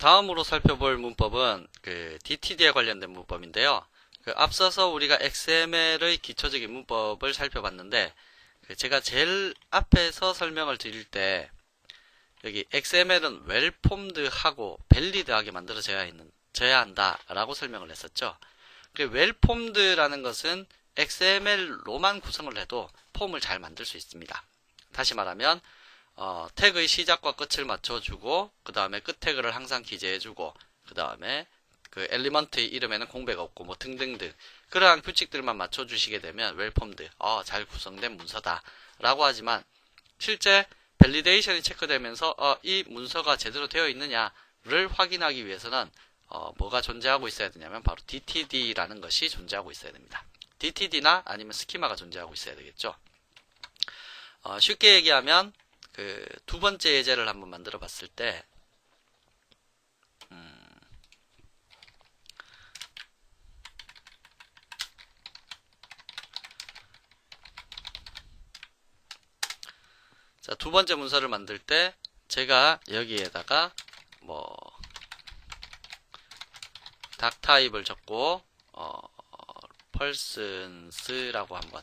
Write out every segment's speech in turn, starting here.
다음으로 살펴볼 문법은 그 DTD에 관련된 문법인데요. 그 앞서서 우리가 XML의 기초적인 문법을 살펴봤는데 그 제가 제일 앞에서 설명을 드릴 때 여기 XML은 웰폼드하고 밸리드하게 만들어져야 있는 져야 한다라고 설명을 했었죠. 그 웰폼드라는 것은 XML로만 구성을 해도 폼을 잘 만들 수 있습니다. 다시 말하면 어, 태그의 시작과 끝을 맞춰주고 그 다음에 끝 태그를 항상 기재해주고 그 다음에 그 엘리먼트의 이름에는 공배가 없고 뭐 등등등 그러한 규칙들만 맞춰주시게 되면 웰폼드 어, 잘 구성된 문서다 라고 하지만 실제 밸리데이션이 체크되면서 어, 이 문서가 제대로 되어 있느냐를 확인하기 위해서는 어, 뭐가 존재하고 있어야 되냐면 바로 DTD라는 것이 존재하고 있어야 됩니다. DTD나 아니면 스키마가 존재하고 있어야 되겠죠. 어, 쉽게 얘기하면 그 두 번째 예제를 한번 만들어 봤을 때 음, 자, 두 번째 문서를 만들 때 제가 여기에다가 뭐 닥타입을 적고 어, persons라고 한번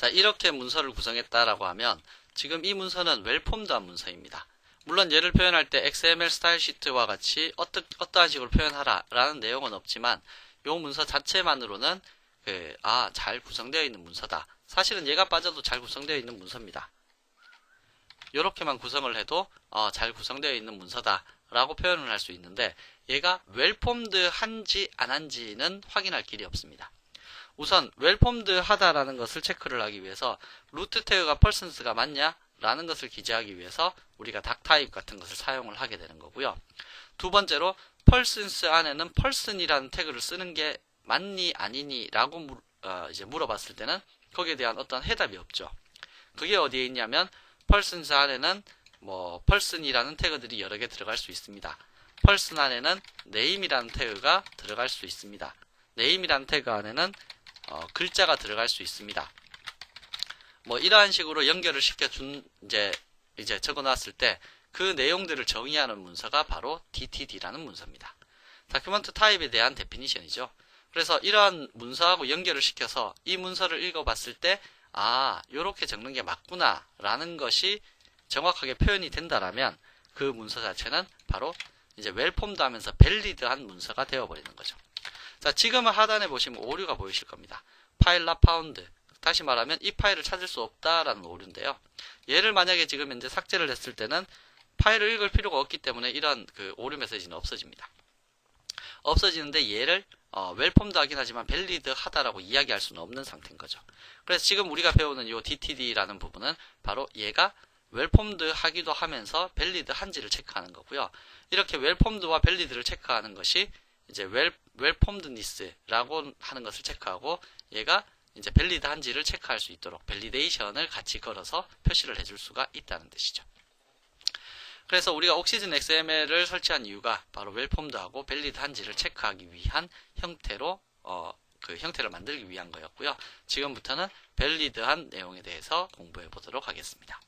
자, 이렇게 문서를 구성했다라고 하면 지금 이 문서는 웰폼드한 문서입니다. 물론 얘를 표현할 때 XML 스타일 시트와 같이 어떠, 어떠한 식으로 표현하라 라는 내용은 없지만 이 문서 자체만으로는 그, 아, 잘 구성되어 있는 문서다. 사실은 얘가 빠져도 잘 구성되어 있는 문서입니다. 이렇게만 구성을 해도 어, 잘 구성되어 있는 문서다 라고 표현을 할 수 있는데 얘가 웰폼드 한지 안 한지는 확인할 길이 없습니다. 우선 웰폼드 하다라는 것을 체크를 하기 위해서 루트 태그가 persons가 맞냐? 라는 것을 기재하기 위해서 우리가 닥타입 같은 것을 사용을 하게 되는 거고요. 두 번째로 persons 안에는 person이라는 태그를 쓰는 게 맞니 아니니 라고 물, 어, 이제 물어봤을 때는 거기에 대한 어떤 해답이 없죠. 그게 어디에 있냐면 persons 안에는 뭐 person이라는 태그들이 여러 개 들어갈 수 있습니다. person 안에는 name이라는 태그가 들어갈 수 있습니다. name이라는 태그 안에는 어, 글자가 들어갈 수 있습니다. 뭐 이러한 식으로 연결을 시켜준 이제 이제 적어놨을 때 그 내용들을 정의하는 문서가 바로 DTD라는 문서입니다. 다큐먼트 타입에 대한 데피니션이죠. 그래서 이러한 문서하고 연결을 시켜서 이 문서를 읽어봤을 때 아, 요렇게 적는 게 맞구나 라는 것이 정확하게 표현이 된다라면 그 문서 자체는 바로 이제 웰폼드 하면서 밸리드한 문서가 되어버리는 거죠. 자, 지금은 하단에 보시면 오류가 보이실 겁니다. 파일 라 파운드. 다시 말하면 이 파일을 찾을 수 없다라는 오류인데요. 얘를 만약에 지금 현재 삭제를 했을 때는 파일을 읽을 필요가 없기 때문에 이런 그 오류 메시지는 없어집니다. 없어지는데 얘를 어, 웰폼드 하긴 하지만 밸리드 하다라고 이야기할 수는 없는 상태인 거죠. 그래서 지금 우리가 배우는 이 DTD라는 부분은 바로 얘가 웰폼드 하기도 하면서 밸리드 한지를 체크하는 거고요. 이렇게 웰폼드와 밸리드를 체크하는 것이 이제 웰, 웰폼드니스라고 하는 것을 체크하고 얘가 이제 밸리드 한지를 체크할 수 있도록 밸리데이션을 같이 걸어서 표시를 해줄 수가 있다는 뜻이죠. 그래서 우리가 옥시즌 XML을 설치한 이유가 바로 웰폼드하고 밸리드 한지를 체크하기 위한 형태로 어, 그 형태를 만들기 위한 거였고요. 지금부터는 밸리드한 내용에 대해서 공부해 보도록 하겠습니다.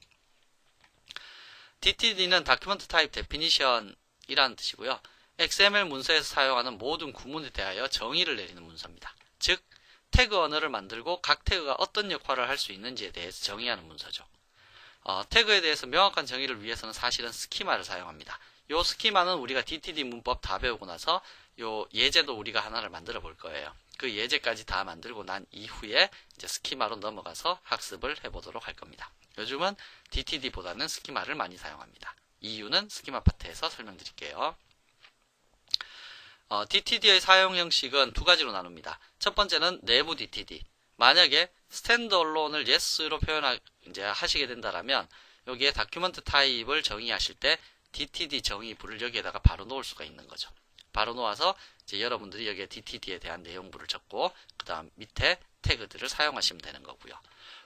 DTD는 다큐먼트 타입 데피니션이라는 뜻이고요. XML 문서에서 사용하는 모든 구문에 대하여 정의를 내리는 문서입니다. 즉, 태그 언어를 만들고 각 태그가 어떤 역할을 할 수 있는지에 대해서 정의하는 문서죠. 어, 태그에 대해서 명확한 정의를 위해서는 사실은 스키마를 사용합니다. 요 스키마는 우리가 DTD 문법 다 배우고 나서 요 예제도 우리가 하나를 만들어 볼 거예요. 그 예제까지 다 만들고 난 이후에 이제 스키마로 넘어가서 학습을 해보도록 할 겁니다. 요즘은 DTD보다는 스키마를 많이 사용합니다. 이유는 스키마 파트에서 설명드릴게요. 어, DTD의 사용 형식은 두 가지로 나눕니다. 첫 번째는 내부 DTD. 만약에 스탠드얼론을 yes로 표현하 이제 하시게 된다라면 여기에 다큐먼트 타입을 정의하실 때 DTD 정의 부를 여기에다가 바로 놓을 수가 있는 거죠. 바로 놓아서 이제 여러분들이 여기에 DTD에 대한 내용부를 적고 그 다음 밑에 태그들을 사용하시면 되는 거고요.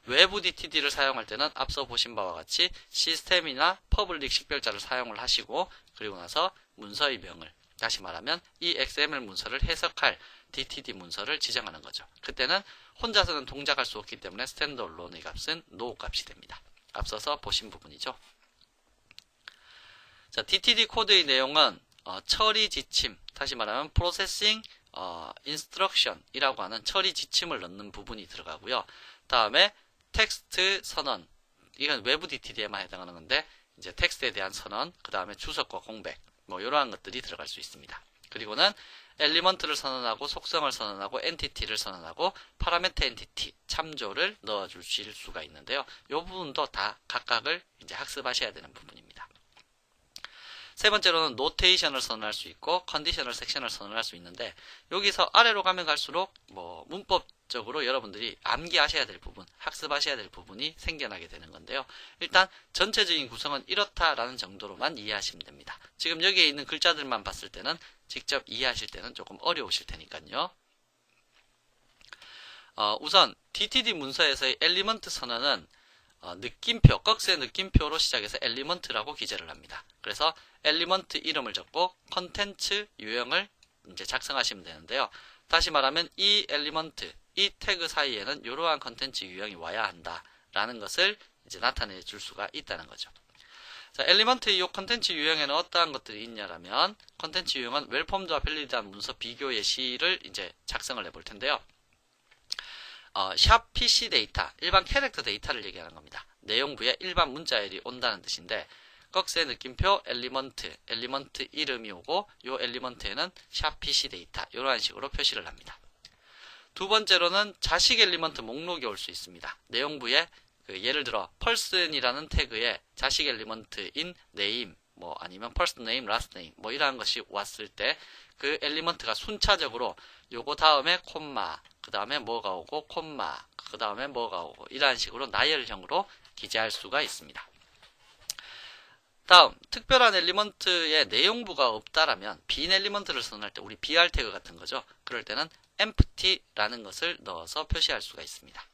외부 DTD를 사용할 때는 앞서 보신 바와 같이 시스템이나 퍼블릭 식별자를 사용을 하시고 그리고 나서 문서의 명을 다시 말하면 이 XML 문서를 해석할 DTD 문서를 지정하는 거죠. 그때는 혼자서는 동작할 수 없기 때문에 스탠드얼론의 값은 no 값이 됩니다. 앞서서 보신 부분이죠. 자, DTD 코드의 내용은 어, 처리 지침, 다시 말하면 프로세싱 어, 인스트럭션이라고 하는 처리 지침을 넣는 부분이 들어가고요. 다음에 텍스트 선언, 이건 외부 DTD에만 해당하는 건데 이제 텍스트에 대한 선언, 그 다음에 주석과 공백, 뭐 이러한 것들이 들어갈 수 있습니다. 그리고는 엘리먼트를 선언하고 속성을 선언하고 엔티티를 선언하고 파라메터 엔티티 참조를 넣어 주실 수가 있는데요. 이 부분도 다 각각을 이제 학습하셔야 되는 부분입니다. 세 번째로는 노테이션을 선언할 수 있고 컨디셔널 섹션을 선언할 수 있는데 여기서 아래로 가면 갈수록 뭐 문법적으로 여러분들이 암기하셔야 될 부분, 학습하셔야 될 부분이 생겨나게 되는 건데요. 일단 전체적인 구성은 이렇다라는 정도로만 이해하시면 됩니다. 지금 여기에 있는 글자들만 봤을 때는 직접 이해하실 때는 조금 어려우실 테니까요. 어, 우선 DTD 문서에서의 엘리먼트 선언은 어, 느낌표, 꺽쇠 느낌표로 시작해서 엘리먼트라고 기재를 합니다. 그래서 엘리먼트 이름을 적고 컨텐츠 유형을 이제 작성하시면 되는데요. 다시 말하면 이 엘리먼트, 이 태그 사이에는 이러한 컨텐츠 유형이 와야 한다라는 것을 이제 나타내 줄 수가 있다는 거죠. 자, 엘리먼트 이 컨텐츠 유형에는 어떠한 것들이 있냐라면 컨텐츠 유형은 웰폼드와 밸리드한 문서 비교 예시를 이제 작성을 해볼 텐데요. 어, 샵 PC 데이터, 일반 캐릭터 데이터를 얘기하는 겁니다. 내용부에 일반 문자열이 온다는 뜻인데 꺽쇠 느낌표 엘리먼트, 엘리먼트 이름이 오고 이 엘리먼트에는 샵 PC 데이터 이러한 식으로 표시를 합니다. 두 번째로는 자식 엘리먼트 목록이 올 수 있습니다. 내용부에 그 예를 들어 person이라는 태그에 자식 엘리먼트인 name 뭐 아니면 first name, last name 뭐 이러한 것이 왔을 때 그 엘리먼트가 순차적으로 요거 다음에 콤마 그 다음에 뭐가 오고 콤마 그 다음에 뭐가 오고 이러한 식으로 나열형으로 기재할 수가 있습니다. 다음 특별한 엘리먼트의 내용부가 없다라면 빈 엘리먼트를 선언할 때 우리 BR 태그 같은 거죠. 그럴 때는 empty라는 것을 넣어서 표시할 수가 있습니다.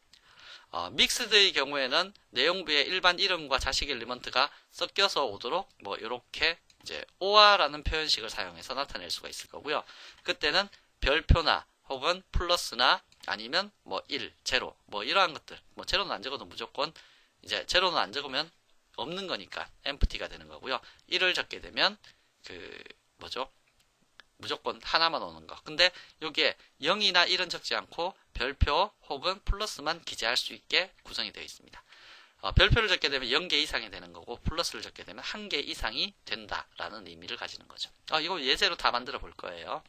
어, 믹스드의 경우에는 내용부에 일반 이름과 자식 엘리먼트가 섞여서 오도록 뭐 이렇게 이제 오아라는 표현식을 사용해서 나타낼 수가 있을 거고요. 그때는 별표나 혹은 플러스나 아니면 뭐 1, 제로 뭐 이러한 것들 뭐 제로는 안 적어도 무조건 이제 제로는 안 적으면 없는 거니까 empty가 되는 거고요. 1을 적게 되면 그 뭐죠? 무조건 하나만 오는 거. 근데 여기에 0이나 1은 적지 않고 별표 혹은 플러스만 기재할 수 있게 구성이 되어 있습니다. 어, 별표를 적게 되면 0개 이상이 되는 거고 플러스를 적게 되면 1개 이상이 된다라는 의미를 가지는 거죠. 어, 이거 예제로 다 만들어 볼 거예요.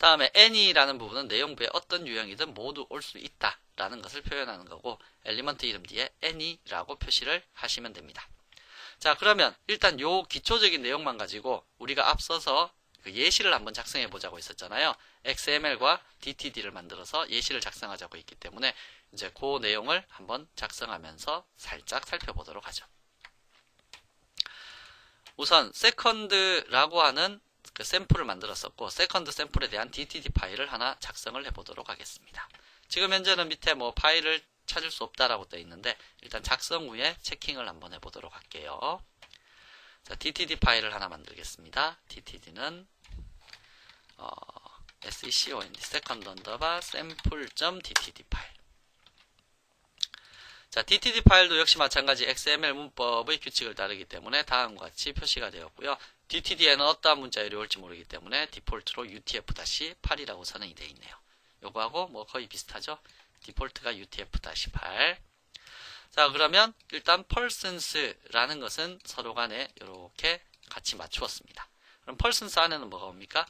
다음에 any라는 부분은 내용부에 어떤 유형이든 모두 올 수 있다 라는 것을 표현하는 거고 엘리먼트 이름 뒤에 any라고 표시를 하시면 됩니다. 자 그러면 일단 요 기초적인 내용만 가지고 우리가 앞서서 그 예시를 한번 작성해 보자고 했었잖아요. XML과 DTD를 만들어서 예시를 작성하자고 했기 때문에 이제 그 내용을 한번 작성하면서 살짝 살펴보도록 하죠. 우선 세컨드라고 하는 그 샘플을 만들었었고 세컨드 샘플에 대한 DTD 파일을 하나 작성을 해보도록 하겠습니다. 지금 현재는 밑에 뭐 파일을 찾을 수 없다라고 떠 있는데 일단 작성 후에 체킹을 한번 해보도록 할게요. 자, DTD 파일을 하나 만들겠습니다. DTD는 어, second second underbar sample.dtd 파일. 자, DTD 파일도 역시 마찬가지 XML 문법의 규칙을 따르기 때문에 다음과 같이 표시가 되었고요. DTD에는 어떠한 문자열이 올지 모르기 때문에 디폴트로 UTF-8이라고 선언이 되어 있네요. 요거하고 뭐 거의 비슷하죠? 디폴트가 UTF-8. 자, 그러면 일단 persons라는 것은 서로 간에 이렇게 같이 맞추었습니다. 그럼 persons 안에는 뭐가 옵니까?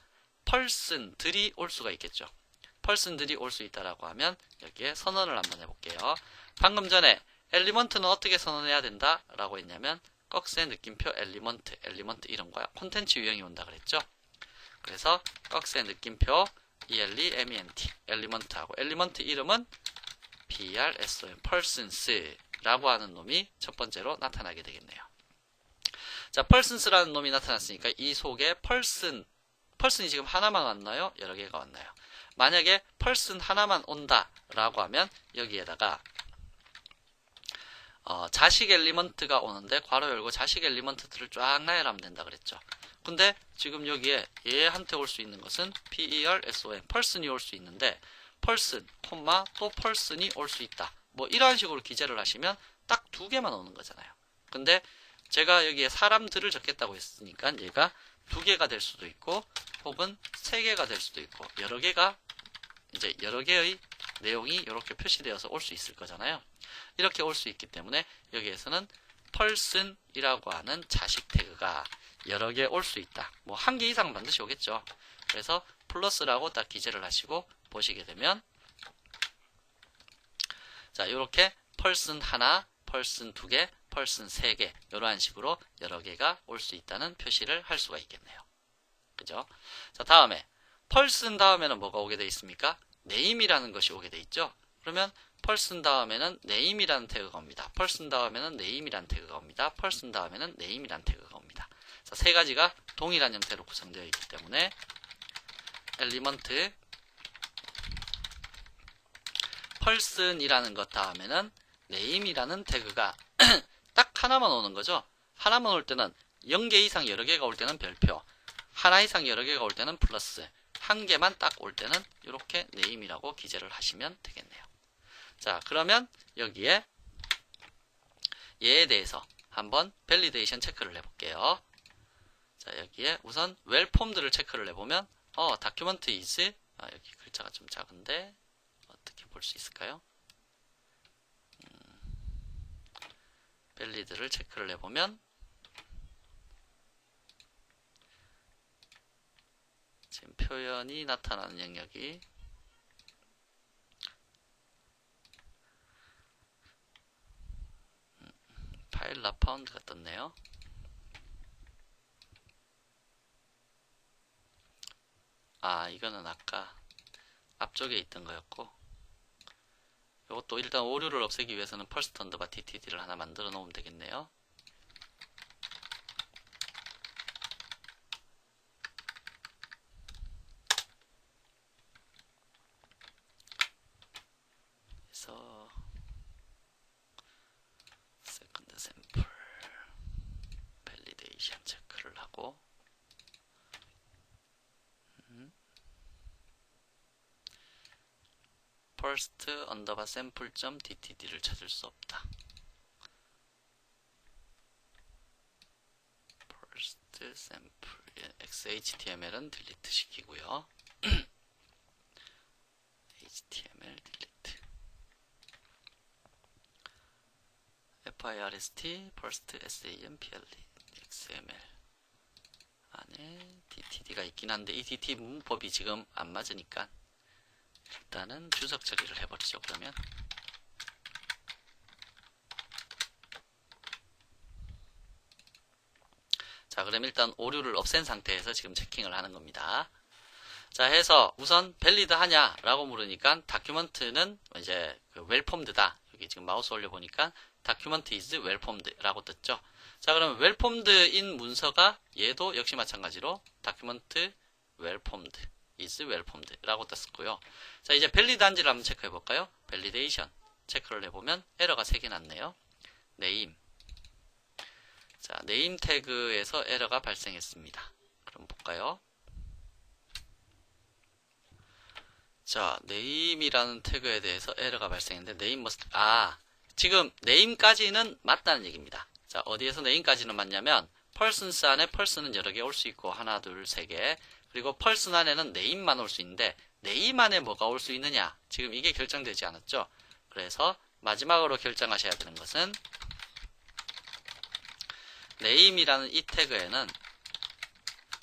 person들이 올 수가 있겠죠. person들이 올 수 있다라고 하면 여기에 선언을 한번 해볼게요. 방금 전에 엘리먼트는 어떻게 선언해야 된다라고 했냐면 꺽쇠 느낌표 엘리먼트, 엘리먼트 이름과 콘텐츠 유형이 온다 그랬죠. 그래서 꺽쇠 느낌표 ELEMENT 엘리먼트하고 엘리먼트 이름은 PRSON persons라고 하는 놈이 첫 번째로 나타나게 되겠네요. 자, persons라는 놈이 나타났으니까 이 속에 person 펄슨이 지금 하나만 왔나요? 여러 개가 왔나요? 만약에 펄슨 하나만 온다라고 하면 여기에다가 어, 자식 엘리먼트가 오는데 괄호 열고 자식 엘리먼트들을 쫙 나열하면 된다 그랬죠. 근데 지금 여기에 얘한테 올 수 있는 것은 PERSON 펄슨이 올 수 있는데 펄슨, 콤마 또 펄슨이 올 수 있다. 뭐 이런 식으로 기재를 하시면 딱 두 개만 오는 거잖아요. 근데 제가 여기에 사람들을 적겠다고 했으니까 얘가 두 개가 될 수도 있고 혹은 세 개가 될 수도 있고 여러 개가 이제 여러 개의 내용이 이렇게 표시되어서 올 수 있을 거잖아요. 이렇게 올 수 있기 때문에 여기에서는 person이라고 하는 자식 태그가 여러 개 올 수 있다. 뭐 한 개 이상 반드시 오겠죠. 그래서 플러스라고 딱 기재를 하시고 보시게 되면 자 이렇게 person 하나, person 두 개, person 세개 이러한 식으로 여러 개가 올 수 있다는 표시를 할 수가 있겠네요. 그죠? 자 다음에 person 다음에는 뭐가 오게 돼 있습니까? Name이라는 것이 오게 돼 있죠. 그러면 person 다음에는 name이라는 태그가 옵니다. person 다음에는 name이라는 태그가 옵니다. person 다음에는 name이라는 태그가 옵니다. 자, 세 가지가 동일한 형태로 구성되어 있기 때문에 엘리먼트 person이라는 것 다음에는 name이라는 태그가 딱 하나만 오는 거죠. 하나만 올 때는 0개 이상 여러 개가 올 때는 별표, 하나 이상 여러 개가 올 때는 플러스, 한 개만 딱 올 때는 이렇게 name이라고 기재를 하시면 되겠네요. 자, 그러면 여기에 얘에 대해서 한번 밸리데이션 체크를 해볼게요. 자, 여기에 우선 웰폼들을 체크를 해보면 어, 다큐먼트 is 아, 여기 글자가 좀 작은데 어떻게 볼 수 있을까요? 음, 밸리드를 체크를 해보면 지금 표현이 나타나는 영역이 음, 파일 라파운드가 떴네요. 아 이거는 아까 앞쪽에 있던 거였고 이것도 일단 오류를 없애기 위해서는 펄스 턴더바 TTD를 하나 만들어 놓으면 되겠네요. 그래서 세컨드 샘플 밸리데이션 체크를 하고 first 언더바 샘플 점 dtd를 찾을 수 없다. first 샘플 xhtml은 딜리트 시키고요. html 딜리트 first first sample xml 안에 dtd가 있긴 한데 이 dt 문법이 지금 안 맞으니까 일단은 주석 처리를 해버리죠. 그러면 자 그럼 일단 오류를 없앤 상태에서 지금 체킹을 하는 겁니다. 자 해서 우선 밸리드 하냐 라고 물으니까 다큐먼트는 이제 그 웰폼드다. 여기 지금 마우스 올려보니까 다큐먼트 is 웰폼드라고 떴죠. 자 그러면 웰폼드인 문서가 얘도 역시 마찬가지로 다큐먼트 웰폼드 is welcomed 라고 떴고요. 자, 이제 밸리드 한지를 한번 체크해 볼까요? 밸리데이션 체크를 해보면 에러가 3개 났네요. name. 자, name 태그에서 에러가 발생했습니다. 그럼 볼까요? 자, name이라는 태그에 대해서 에러가 발생했는데 name must 아, 지금 name까지는 맞다는 얘기입니다. 자, 어디에서 name까지는 맞냐면 persons 안에 person은 여러 개 올 수 있고 하나, 둘, 세 개. 그리고 펄슨 안에는 네임만 올 수 있는데 네임 안에 뭐가 올 수 있느냐 지금 이게 결정되지 않았죠 그래서 마지막으로 결정하셔야 되는 것은 네임이라는 이 태그에는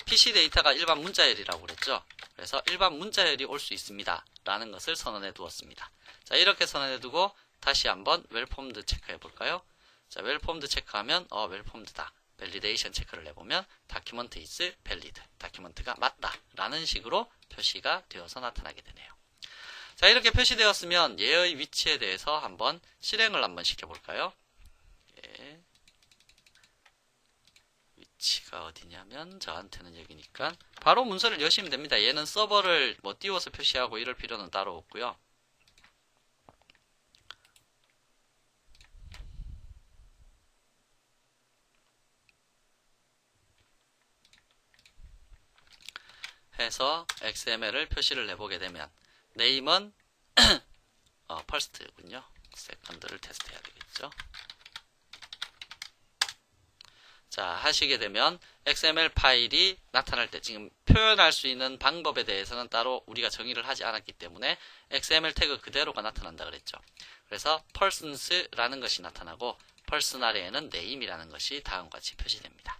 PC 데이터가 일반 문자열이라고 그랬죠 그래서 일반 문자열이 올 수 있습니다 라는 것을 선언해 두었습니다 자 이렇게 선언해 두고 다시 한번 웰폼드 체크해 볼까요 자 웰폼드 체크하면 어 웰폼드다 밸리데이션 체크를 해보면 다큐먼트 is valid, 다큐먼트가 맞다 라는 식으로 표시가 되어서 나타나게 되네요. 자 이렇게 표시되었으면 얘의 위치에 대해서 한번 실행을 한번 시켜볼까요? 예. 위치가 어디냐면 저한테는 여기니까 바로 문서를 여시면 됩니다. 얘는 서버를 뭐 띄워서 표시하고 이럴 필요는 따로 없고요. 해서 XML을 표시를 해보게 되면 네임은 어, 퍼스트군요. 세컨드를 테스트해야 되겠죠. 자, 하시게 되면 XML 파일이 나타날 때 지금 표현할 수 있는 방법에 대해서는 따로 우리가 정의를 하지 않았기 때문에 XML 태그 그대로가 나타난다 그랬죠. 그래서 persons라는 것이 나타나고 person 아래에는 name이라는 것이 다음과 같이 표시됩니다.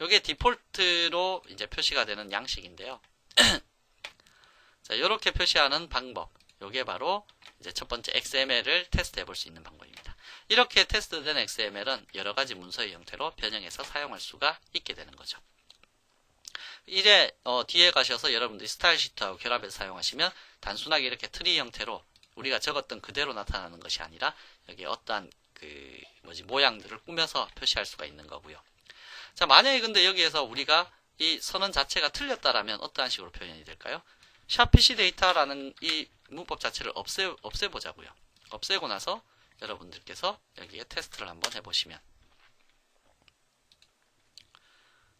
이게 디폴트로 이제 표시가 되는 양식인데요. 자, 이렇게 표시하는 방법. 요게 바로 이제 첫 번째 XML을 테스트해 볼 수 있는 방법입니다. 이렇게 테스트된 XML은 여러 가지 문서의 형태로 변형해서 사용할 수가 있게 되는 거죠. 이래 어, 뒤에 가셔서 여러분들이 스타일 시트하고 결합해서 사용하시면 단순하게 이렇게 트리 형태로 우리가 적었던 그대로 나타나는 것이 아니라 여기 어떠한 그 뭐지 모양들을 꾸며서 표시할 수가 있는 거고요. 자 만약에 근데 여기에서 우리가 이 선언 자체가 틀렸다라면 어떠한 식으로 표현이 될까요? 샵 PC 데이터라는 이 문법 자체를 없애, 없애보자고요. 없애고 나서 여러분들께서 여기에 테스트를 한번 해보시면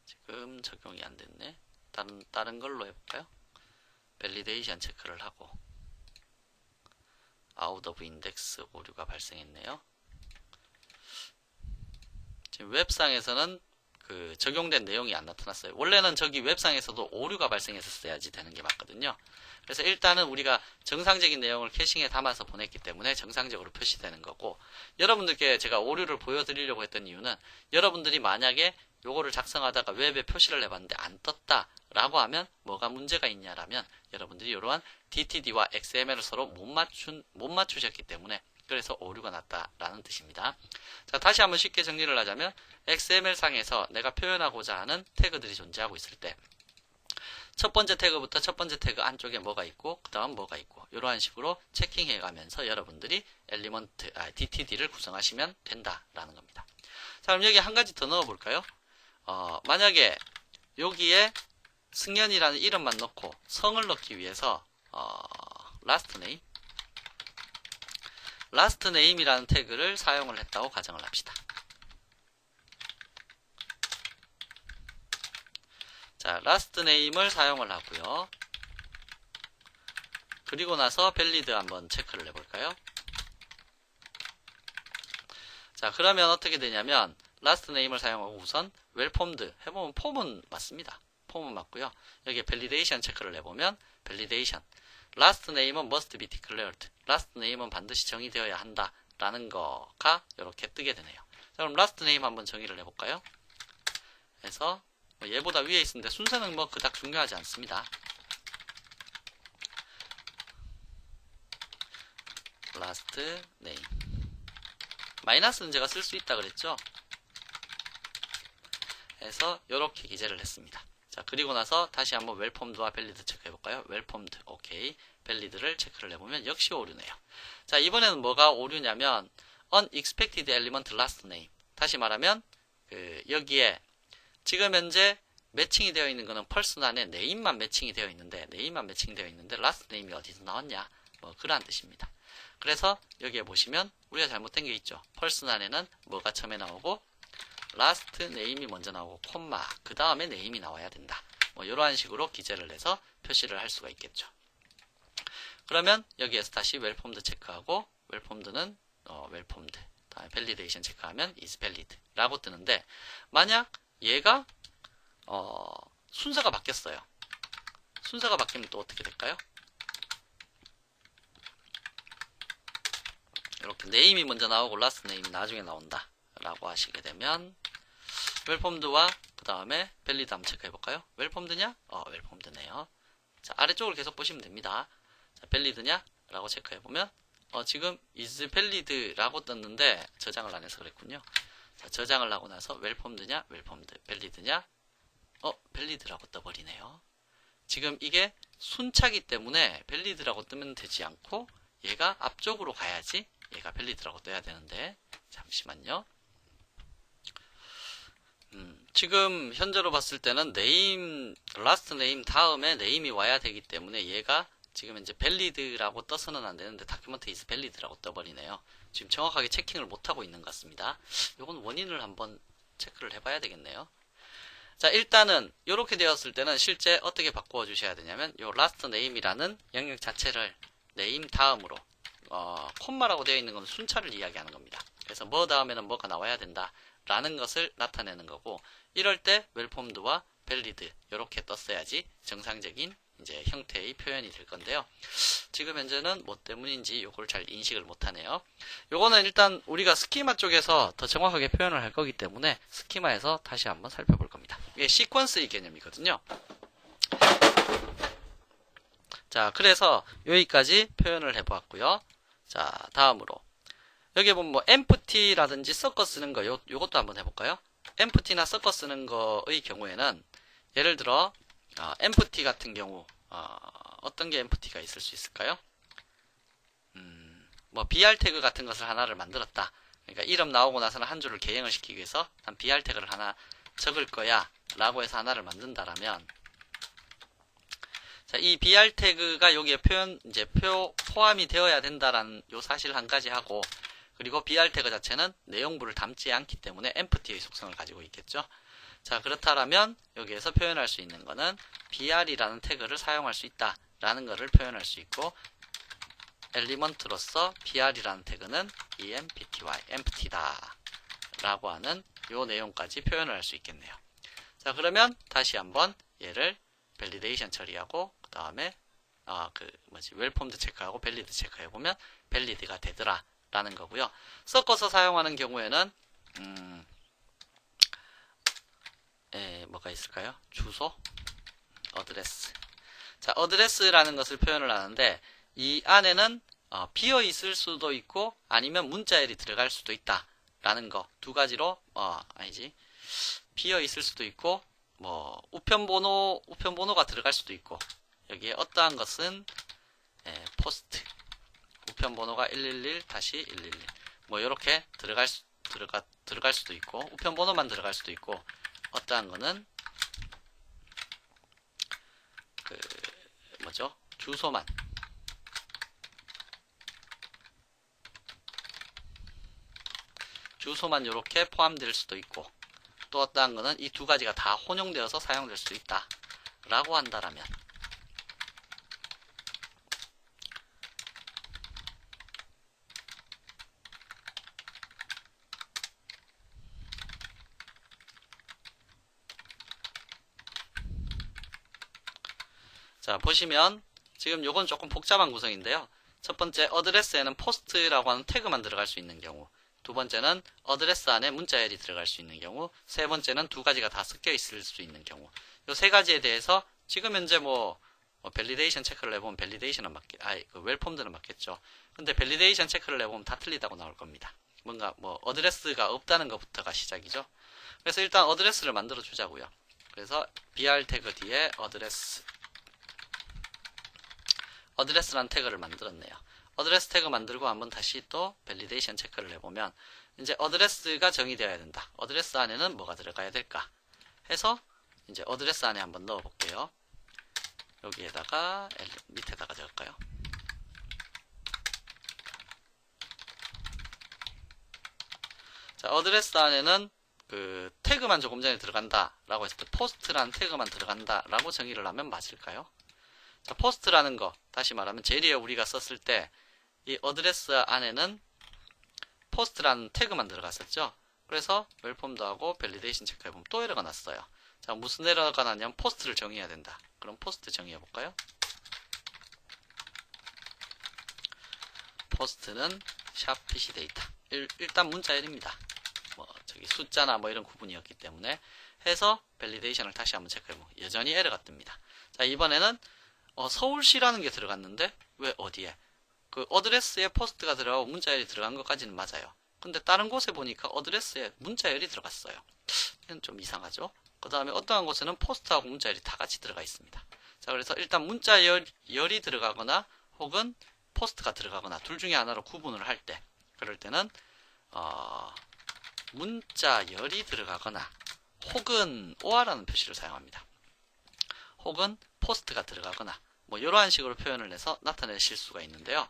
지금 적용이 안 됐네. 다른, 다른 걸로 해볼까요? 밸리데이션 체크를 하고 아웃 오브 인덱스 오류가 발생했네요. 지금 웹상에서는 그 적용된 내용이 안 나타났어요. 원래는 저기 웹상에서도 오류가 발생했었어야지 되는 게 맞거든요. 그래서 일단은 우리가 정상적인 내용을 캐싱에 담아서 보냈기 때문에 정상적으로 표시되는 거고 여러분들께 제가 오류를 보여드리려고 했던 이유는 여러분들이 만약에 요거를 작성하다가 웹에 표시를 해봤는데 안 떴다 라고 하면 뭐가 문제가 있냐라면 여러분들이 이러한 DTD와 XML을 서로 못 맞춘 못 맞추셨기 때문에 그래서 오류가 났다라는 뜻입니다. 자, 다시 한번 쉽게 정리를 하자면 XML 상에서 내가 표현하고자 하는 태그들이 존재하고 있을 때 첫 번째 태그부터 첫 번째 태그 안쪽에 뭐가 있고 그 다음 뭐가 있고 이러한 식으로 체킹해 가면서 여러분들이 엘리먼트 아, DTD를 구성하시면 된다라는 겁니다. 자 그럼 여기 한 가지 더 넣어 볼까요? 어, 만약에 여기에 승현이라는 이름만 넣고 성을 넣기 위해서 어, name last name이라는 태그를 사용을 했다고 가정을 합시다. 자, last name을 사용을 하고요. 그리고 나서 valid 한번 체크를 해볼까요? 자, 그러면 어떻게 되냐면 last name을 사용하고 우선 welformed 해보면 폼은 맞습니다. 폼은 맞고요. 여기에 validation 체크를 해보면 validation last name은 must be declared. last name은 반드시 정의되어야 한다. 라는 거가 이렇게 뜨게 되네요. 자, 그럼 last name 한번 정의를 해볼까요? 그래서 뭐 얘보다 위에 있는데 순서는 뭐 그닥 중요하지 않습니다. last name 마이너스는 제가 쓸 수 있다 그랬죠? 해서 이렇게 기재를 했습니다. 자 그리고 나서 다시 한번 웰폼드와 밸리드 체크해 볼까요? 웰폼드 오케이 밸리드를 체크를 해보면 역시 오류네요. 자 이번에는 뭐가 오류냐면 unexpected element last name 다시 말하면 그 여기에 지금 현재 매칭이 되어 있는 거는 펄슨 안에 네임만 매칭이 되어 있는데 네임만 매칭되어 있는데 last name이 어디서 나왔냐 뭐 그러한 뜻입니다. 그래서 여기에 보시면 우리가 잘못된 게 있죠. 펄슨 안에는 뭐가 처음에 나오고 last name이 먼저 나오고 콤마 그 다음에 name이 나와야 된다. 뭐 이러한 식으로 기재를 해서 표시를 할 수가 있겠죠. 그러면 여기에서 다시 웰폼드 체크하고 웰폼드는 어, 웰폼드 다음에 밸리데이션 체크하면 is valid 라고 뜨는데 만약 얘가 어, 순서가 바뀌었어요. 순서가 바뀌면 또 어떻게 될까요? 이렇게 네임이 먼저 나오고 라스트 네임이 나중에 나온다 라고 하시게 되면 웰폼드와 그 다음에 밸리드 한번 체크해 볼까요? 웰폼드냐? 어 웰폼드네요 자 아래쪽을 계속 보시면 됩니다 자 밸리드냐? 라고 체크해 보면 어 지금 is valid 라고 떴는데 저장을 안 해서 그랬군요 자 저장을 하고 나서 웰폼드냐? 웰폼드 밸리드냐? 어 밸리드라고 떠버리네요 지금 이게 순차기 때문에 밸리드라고 뜨면 되지 않고 얘가 앞쪽으로 가야지 얘가 밸리드라고 떠야 되는데 잠시만요. 음, 지금 현재로 봤을 때는 네임 라스트 네임 다음에 네임이 와야 되기 때문에 얘가 지금 이제 밸리드라고 떠서는 안 되는데 다큐멘트 이스 밸리드라고 떠버리네요. 지금 정확하게 체킹을 못 하고 있는 것 같습니다. 이건 원인을 한번 체크를 해봐야 되겠네요. 자 일단은 이렇게 되었을 때는 실제 어떻게 바꾸어 주셔야 되냐면 요 last name이라는 영역 자체를 name 다음으로 어, 콤마라고 되어 있는 건 순차를 이야기하는 겁니다. 그래서 뭐 다음에는 뭐가 나와야 된다 라는 것을 나타내는 거고 이럴 때 웰폼드와 밸리드 이렇게 떴어야지 정상적인 이제 형태의 표현이 될 건데요. 지금 현재는 뭐 때문인지 요걸 잘 인식을 못하네요. 요거는 일단 우리가 스키마 쪽에서 더 정확하게 표현을 할 거기 때문에 스키마에서 다시 한번 살펴볼 겁니다. 이게 시퀀스의 개념이거든요. 자, 그래서 여기까지 표현을 해보았고요. 자, 다음으로 여기 보면 뭐 empty라든지 섞어 쓰는 거 요, 요것도 한번 해볼까요? empty나 섞어 쓰는 거의 경우에는 예를 들어 어, empty 같은 경우 어, 떤게 empty가 있을 수 있을까요? 음, 뭐 br 태그 같은 것을 하나를 만들었다. 그러니까 이름 나오고 나서는 한 줄을 개형을 시키기 위해서 한 br 태그를 하나 적을 거야 라고 해서 하나를 만든다라면 자, 이 br 태그가 여기에 표현 이제 표 포함이 되어야 된다라는 요 사실 한 가지 하고 그리고 br 태그 자체는 내용부를 담지 않기 때문에 empty의 속성을 가지고 있겠죠. 자, 그렇다면 여기에서 표현할 수 있는 거는 br이라는 태그를 사용할 수 있다라는 것을 표현할 수 있고 엘리먼트로서 br이라는 태그는 empty, empty다 라고 하는 요 내용까지 표현을 할 수 있겠네요. 자, 그러면 다시 한번 얘를 밸리데이션 처리하고 그 다음에 아, 그 뭐지 웰폼드 체크하고 밸리드 체크해 보면 밸리드가 되더라 라는 거고요. 섞어서 사용하는 경우에는 음, 에, 뭐가 있을까요? 주소, 어드레스. 자, 어드레스라는 것을 표현을 하는데 이 안에는 어, 비어 있을 수도 있고 아니면 문자열이 들어갈 수도 있다 라는 거 두 가지로 어, 아니지 비어 있을 수도 있고 뭐 우편 번호 우편 번호가 들어갈 수도 있고 여기에 어떠한 것은 에, 포스트 우편 번호가 111 다시 111. 뭐 이렇게 들어갈 수, 들어가 들어갈 수도 있고 우편 번호만 들어갈 수도 있고 어떠한 거는 그 뭐죠 주소만 주소만 이렇게 포함될 수도 있고 또 어떠한 거는 이 두 가지가 다 혼용되어서 사용될 수 있다 라고 한다라면 자 보시면 지금 요건 조금 복잡한 구성인데요. 첫 번째 어드레스에는 포스트라고 하는 태그만 들어갈 수 있는 경우 두 번째는 어드레스 안에 문자열이 들어갈 수 있는 경우 세 번째는 두 가지가 다 섞여 있을 수 있는 경우. 요 세 가지에 대해서 지금 현재 뭐, 뭐 밸리데이션 체크를 해보면 밸리데이션은 맞겠 아이 그 웰폼드는 맞겠죠. 근데 밸리데이션 체크를 해보면 다 틀리다고 나올 겁니다. 뭔가 뭐 어드레스가 없다는 것부터가 시작이죠. 그래서 일단 어드레스를 만들어 주자고요. 그래서 br 태그 뒤에 어드레스 어드레스라는 태그를 만들었네요. 어드레스 태그 만들고 한번 다시 또 밸리데이션 체크를 해보면 이제 어드레스가 정의되어야 된다. 어드레스 안에는 뭐가 들어가야 될까? 해서 이제 어드레스 안에 한번 넣어 볼게요. 여기에다가 밑에다가 적을까요? 자, 어드레스 안에는 그 태그만 조금 전에 들어간다 라고 했을 때 포스트라는 태그만 들어간다 라고 정의를 하면 맞을까요? 자, 포스트라는 거 다시 말하면 제리에 우리가 썼을 때 이 어드레스 안에는 포스트라는 태그만 들어갔었죠. 그래서 웰폼도 하고 밸리데이션 체크해 보면 또 에러가 났어요. 자 무슨 에러가 났냐면 포스트를 정의해야 된다. 그럼 포스트 정의해 볼까요? 포스트는 샵 PC 데이터 일, 단 문자열입니다. 뭐 저기 숫자나 뭐 이런 구분이었기 때문에 해서 밸리데이션을 다시 한번 체크해보면 여전히 에러가 뜹니다. 자 이번에는 어, 서울시라는 게 들어갔는데 왜 어디에? 그 어드레스에 포스트가 들어가고 문자열이 들어간 것까지는 맞아요. 근데 다른 곳에 보니까 어드레스에 문자열이 들어갔어요. 이건 좀 이상하죠? 그 다음에 어떠한 곳에는 포스트하고 문자열이 다 같이 들어가 있습니다. 자, 그래서 일단 문자열이 들어가거나 혹은 포스트가 들어가거나 둘 중에 하나로 구분을 할 때, 그럴 때는, 어, 문자열이 들어가거나 혹은 or라는 표시를 사용합니다. 혹은 post가 들어가거나 뭐 이러한 식으로 표현을 해서 나타내실 수가 있는데요.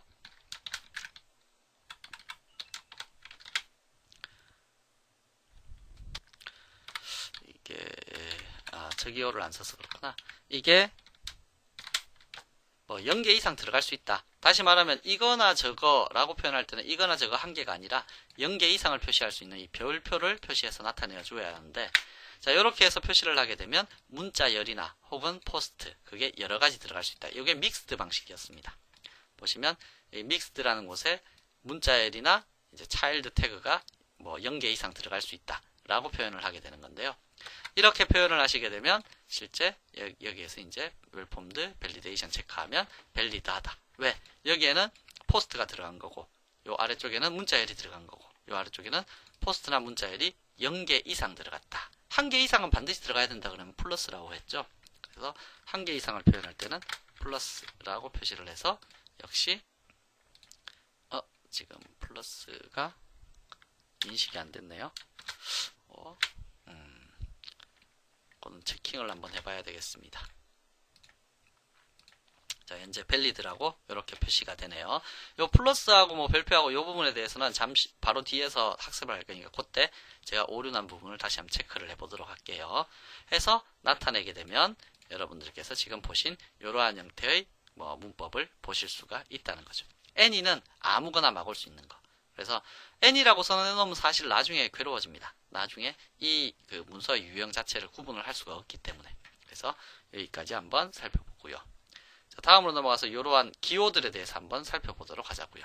이게 아 저기요를 안 써서 그렇구나. 이게 뭐 0개 이상 들어갈 수 있다. 다시 말하면 이거나 저거라고 표현할 때는 이거나 저거 한 개가 아니라 0개 이상을 표시할 수 있는 이 별표를 표시해서 나타내 줘야 하는데 자 이렇게 해서 표시를 하게 되면 문자 열이나 혹은 포스트 그게 여러 가지 들어갈 수 있다. 이게 믹스드 방식이었습니다. 보시면 이 믹스드라는 곳에 문자 열이나 이제 차일드 태그가 뭐 0개 이상 들어갈 수 있다 라고 표현을 하게 되는 건데요. 이렇게 표현을 하시게 되면 실제 여- 여기에서 이제 웰폼드 밸리데이션 체크하면 밸리드하다. 왜? 여기에는 포스트가 들어간 거고 요 아래쪽에는 문자열이 들어간 거고 요 아래쪽에는 포스트나 문자열이 0개 이상 들어갔다. 한 개 이상은 반드시 들어가야 된다 그러면 플러스라고 했죠. 그래서 한 개 이상을 표현할 때는 플러스라고 표시를 해서 역시 어 지금 플러스가 인식이 안 됐네요. 어, 음, 그건 체킹을 한번 해봐야 되겠습니다. 자, 현재 밸리드라고 이렇게 표시가 되네요. 요 플러스하고 뭐 별표하고 요 부분에 대해서는 잠시 바로 뒤에서 학습을 할 거니까 그때 제가 오류난 부분을 다시 한번 체크를 해보도록 할게요. 해서 나타내게 되면 여러분들께서 지금 보신 이러한 형태의 뭐 문법을 보실 수가 있다는 거죠. any는 아무거나 막을 수 있는 거. 그래서 any라고 선언해 놓으면 사실 나중에 괴로워집니다. 나중에 이 그 문서의 유형 자체를 구분을 할 수가 없기 때문에. 그래서 여기까지 한번 살펴보고요. 자, 다음으로 넘어가서 이러한 기호들에 대해서 한번 살펴보도록 하자고요.